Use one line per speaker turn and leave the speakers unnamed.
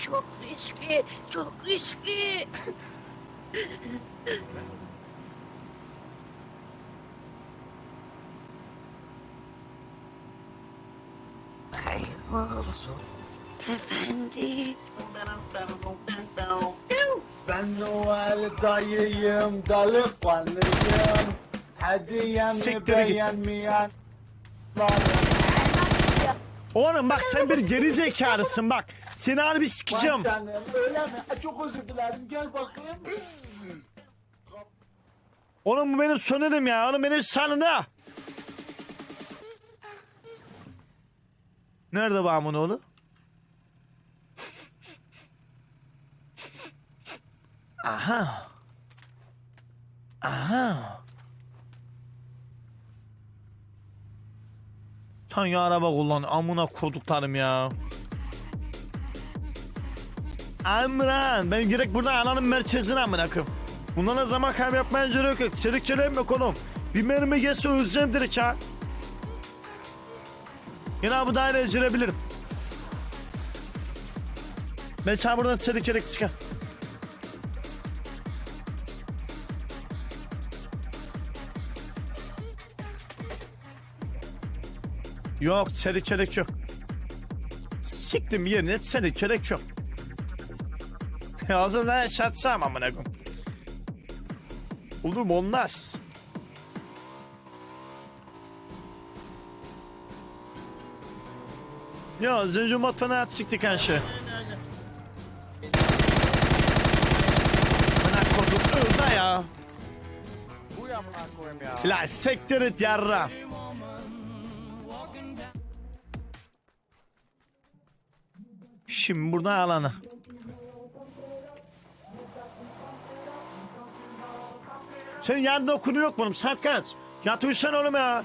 çok riskli, çok riskli. Kaybolsun efendi.
Ben Noel dayıyım, delikanlıyım. Hediyemi
Siktir git. Oğlum bak sen bir geri zekalısın bak. Seni harbi sikeceğim.
Canım, öyle mi? Ay, Çok özür dilerim, gel bakayım.
Oğlum bu benim sonerim ya. Oğlum benim sanına. Nerede bağımın oğlu? Aha. Aha. Ya araba kullan amına koduklarım ya. Amran ben direkt burada ananın merkezine amına koyayım. Bundan zaman kaybı yapmaya gerek yok. Çelik çeleğim yok oğlum. Bir mermi gelse öleceğim direkt ha. Yine bu daireye girebilirim. Ben sana buradan çelik çelek çıkar. Yok çelik çelek yok. Siktim yerine çelik çelek yok. Ağzından şatsam amına koyayım. Olur mu olmaz. Ya önce matfana at sikti kanşı. Bana kodum öldü ya.
Bu yamına koyayım ya.
La siktir et yarra. Şimdi burada alanı. Senin yanında okunu yok mu oğlum? Saat kaç? Yat oğlum ya.